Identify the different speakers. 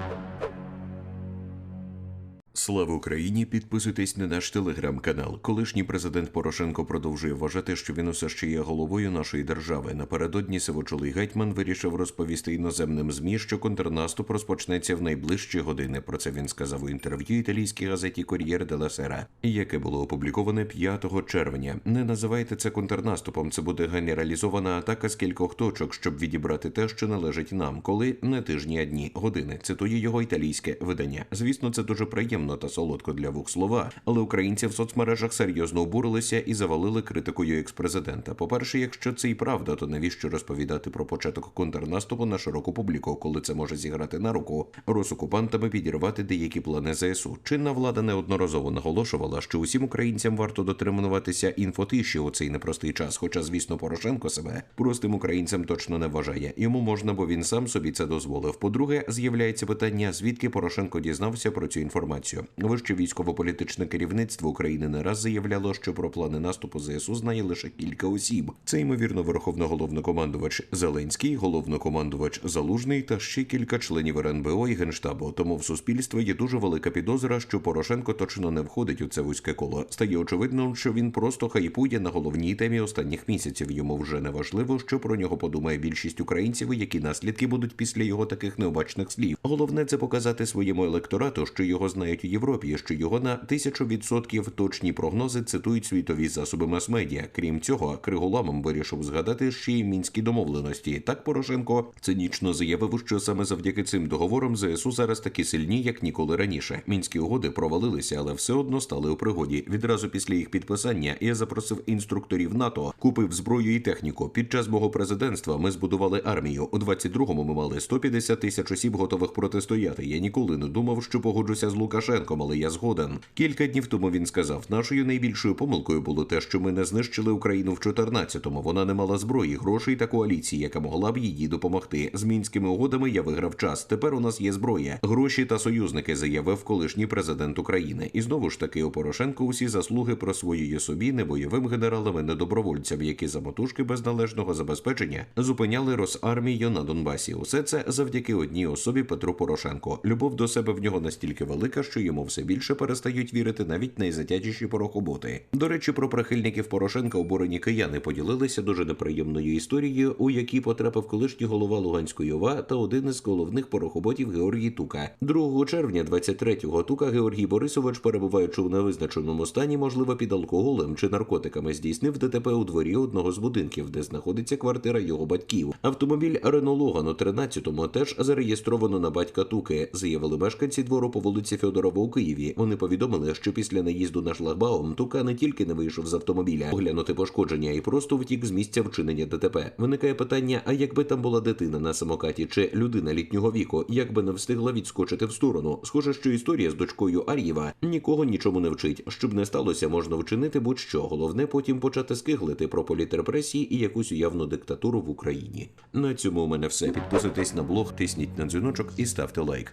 Speaker 1: you Слава Україні! Підписуйтесь на наш телеграм-канал. Колишній президент Порошенко продовжує вважати, що він усе ще є головою нашої держави. Напередодні сивочолий гетьман вирішив розповісти іноземним змі, що контрнаступ розпочнеться в найближчі години. Про це він сказав у інтерв'ю італійській газеті Кор'єр де яке було опубліковане 5 червня. Не називайте це контрнаступом. Це буде генералізована атака з кількох точок, щоб відібрати те, що належить нам, коли не тижні, а дні, години. Цитує його італійське видання. Звісно, це дуже приємно та солодко для вух слова, але українці в соцмережах серйозно обурилися і завалили критикою експрезидента. По-перше, якщо це і правда, то навіщо розповідати про початок контрнаступу на широку публіку, коли це може зіграти на руку росокупантами підірвати деякі плани ЗСУ? Чинна влада неодноразово наголошувала, що усім українцям варто дотримуватися інфотиші у цей непростий час. Хоча, звісно, Порошенко себе простим українцям точно не вважає. Йому можна, бо він сам собі це дозволив. По-друге, з'являється питання, звідки Порошенко дізнався про цю інформацію. Вище військово-політичне керівництво України не раз заявляло, що про плани наступу ЗСУ знає лише кілька осіб. Це ймовірно верховно-головнокомандувач Зеленський, головнокомандувач Залужний та ще кілька членів РНБО і генштабу. Тому в суспільстві є дуже велика підозра, що Порошенко точно не входить у це вузьке коло. Стає очевидно, що він просто хайпує на головній темі останніх місяців. Йому вже не важливо, що про нього подумає більшість українців, які наслідки будуть після його таких необачних слів. Головне це показати своєму електорату, що його знають у Європі, що його на тисячу відсотків точні прогнози цитують світові засоби мас-медіа. Крім цього, Криголамом вирішив згадати ще й мінські домовленості. Так Порошенко цинічно заявив, що саме завдяки цим договорам ЗСУ зараз такі сильні, як ніколи раніше. Мінські угоди провалилися, але все одно стали у пригоді. Відразу після їх підписання я запросив інструкторів НАТО, купив зброю і техніку. Під час мого президентства ми збудували армію. У 22-му ми мали 150 тисяч осіб, готових протистояти. Я ніколи не думав, що погоджуся з Лукашенком, але я згоден. Кілька днів тому він сказав: нашою найбільшою помилкою було те, що ми не знищили Україну в 14-му. Вона не мала зброї, грошей та коаліції, яка могла б їй допомогти. З мінськими угодами я виграв час. Тепер у нас є зброя, гроші та союзники, заявив колишній президент України. І знову ж таки у Порошенко усі заслуги присвоює собі не бойовим генералам, і не добровольцям, які самотужки без належного забезпечення зупиняли Росармію на Донбасі. Усе це завдяки одній особі Петру Порошенко. Любов до себе в нього настільки велика, що йому все більше перестають вірити навіть найзатятіші порохоботи. До речі, про прихильників Порошенка обурені кияни поділилися дуже неприємною історією, у якій потрапив колишній голова Луганської ОВА та один із головних порохоботів Георгій Тука. 2 червня 23-го Тука Георгій Борисович, перебуваючи у невизначеному стані, можливо, під алкоголем чи наркотиками, здійснив ДТП у дворі одного з будинків, де знаходиться квартира його батьків. Автомобіль Рено Логан у 13-му теж зареєстровано на батька Туки, заявили мешканці двору по вулиці Федорова у Києві. Вони повідомили, що після наїзду на шлагбаум Тука не тільки не вийшов з автомобіля, оглянути пошкодження і просто втік з місця вчинення ДТП. Виникає питання: а якби там була дитина на самокаті чи людина літнього віку, як би не встигла відскочити в сторону? Схоже, що історія з дочкою Ар'єва нікого нічому не вчить. Щоб не сталося, можна вчинити будь-що. Головне потім почати скиглити про політрепресії і якусь уявну диктатуру в Україні. На цьому у мене все. Підписуйтесь на блог, тисніть на дзвіночок і ставте лайк.